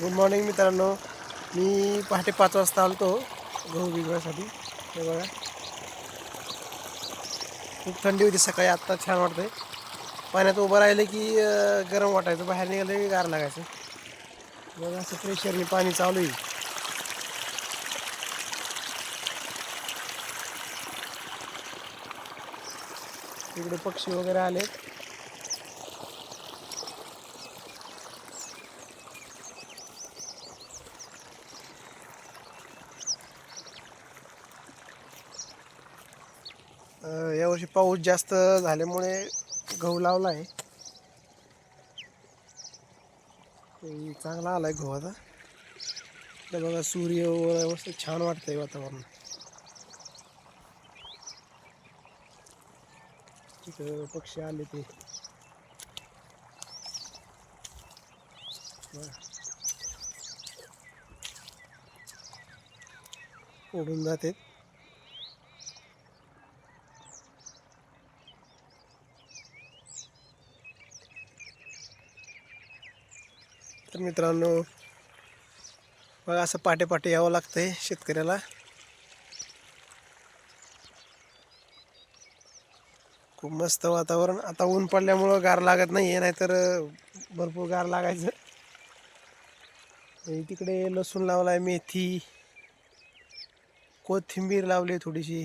Good morning मित्रांनो. मी पहाटे पाच वाजता आलतो गहू बिघण्यासाठी हे बघा. खूप थंडी होती सकाळी आत्ता छान वाटतंय. पाण्यात उभं राहिलं की गरम वाटायचं. बाहेर निघालं की गार लागायचं. बघा असं प्रेशरने पाणी चालू आहे. इकडे पक्षी वगैरे आले यावर्षी पाऊस जास्त झाल्यामुळे गहू लावला आहे चांगला आलाय गहू आता. तर बघा सूर्य व्यवस्थित छान वाटतंय वातावरण. तिथं पक्षी आले ते. उडून जाते तर मित्रांनो बघा असं पाटे पाटे यावं लागतंय शेतकऱ्याला. खूप मस्त वातावरण. आता ऊन पडल्यामुळं गार लागत नाही आहे नाहीतर भरपूर गार लागायचं. आणि तिकडे लसूण लावलाय मेथी कोथिंबीर लावली थोडीशी.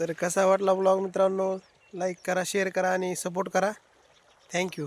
तर कसा वाटला ब्लॉग मित्रांनो? लाईक करा शेअर करा आणि सपोर्ट करा. थँक्यू.